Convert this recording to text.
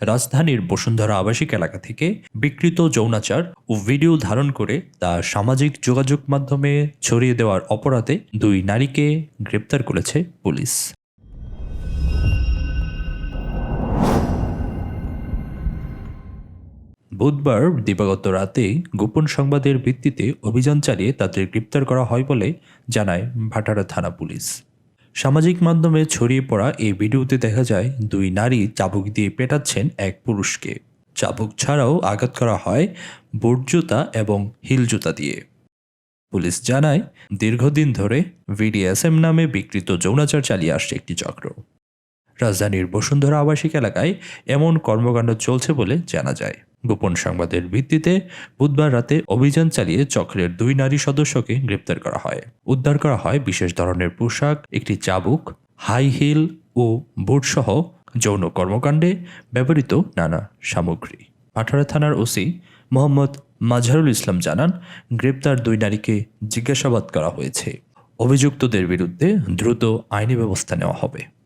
রাজধানীর বসুন্ধরা আবাসিক এলাকা থেকে বিকৃত যৌনাচার ও ভিডিও ধারণ করে তা সামাজিক যোগাযোগ মাধ্যমে ছড়িয়ে দেওয়ার অপরাধে দুই নারীকে গ্রেপ্তার করেছে পুলিশ। বুধবার দিবাগত রাতে গোপন সংবাদের ভিত্তিতে অভিযান চালিয়ে তাদের গ্রেপ্তার করা হয় বলে জানায় ভাটারা থানা পুলিশ। সামাজিক মাধ্যমে ছড়িয়ে পড়া এই ভিডিওতে দেখা যায় দুই নারী চাবুক দিয়ে পেটাচ্ছেন এক পুরুষকে। চাবুক ছাড়াও আঘাত করা হয় বুট জুতা এবং হিল জুতা দিয়ে। পুলিশ জানায়, দীর্ঘদিন ধরে ভিডিএসএম নামে বিকৃত যৌনাচার চালিয়ে আসছে একটি চক্র। রাজধানীর বসুন্ধরা আবাসিক এলাকায় এমন কর্মকাণ্ড চলছে বলে জানা যায়। গোপন সংবাদের ভিত্তিতে বুধবার রাতে অভিযান চালিয়ে চক্রের দুই নারী সদস্যকে গ্রেপ্তার করা হয়। উদ্ধার করা হয় বিশেষ ধরনের পোশাক, একটি চাবুক, হাই হিল ও বুটসহ যৌন কর্মকাণ্ডে ব্যবহৃত নানা সামগ্রী। পাঠারা থানার ওসি মোহাম্মদ মাঝারুল ইসলাম জানান, গ্রেপ্তার দুই নারীকে জিজ্ঞাসাবাদ করা হয়েছে। অভিযুক্তদের বিরুদ্ধে দ্রুত আইনি ব্যবস্থা নেওয়া হবে।